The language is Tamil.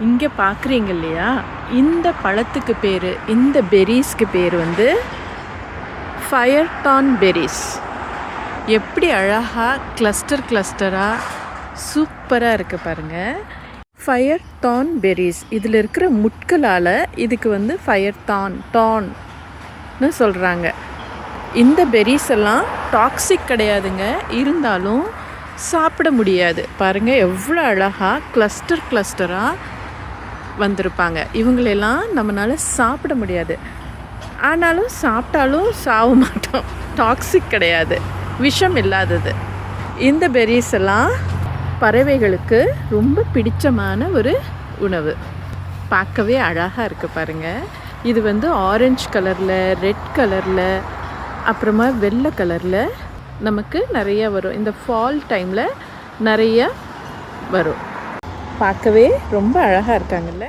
இங்கே பார்க்குறீங்க இல்லையா? இந்த பழத்துக்கு பேர் இந்த பெரிஸ்க்கு பேர் வந்து ஃபயர் டான் பெரிஸ் எப்படி அழகாக கிளஸ்டர் கிளஸ்டராக சூப்பராக இருக்குது பாருங்கள் ஃபயர் டான் பெரிஸ் இதில் இருக்கிற முட்களால் இதுக்கு வந்து ஃபயர் டான் டான்னு சொல்கிறாங்க இந்த பெரிஸ் எல்லாம் டாக்ஸிக் கிடையாதுங்க. இருந்தாலும் சாப்பிட முடியாது. பாருங்கள் எவ்வளோ அழகாக கிளஸ்டர் கிளஸ்டராக வந்திருப்பாங்க. இவங்களெல்லாம் நம்மளால் சாப்பிட முடியாது. ஆனாலும் சாப்பிட்டாலும் சாக மாட்டோம். டாக்ஸிக் கிடையாது. விஷம் இல்லாதது. இந்த பெரிஸ் எல்லாம் பறவைகளுக்கு ரொம்ப பிடிச்சமான ஒரு உணவு. பார்க்கவே அழகாக இருக்குது பாருங்கள் இது வந்து ஆரஞ்சு கலரில் ரெட் கலரில் அப்புறமா வெள்ளை கலரில் நமக்கு நிறைய வரும். இந்த ஃபால் டைமில் நிறைய வரும். பார்க்கவே ரொம்ப அழகாக இருக்காங்கல்ல?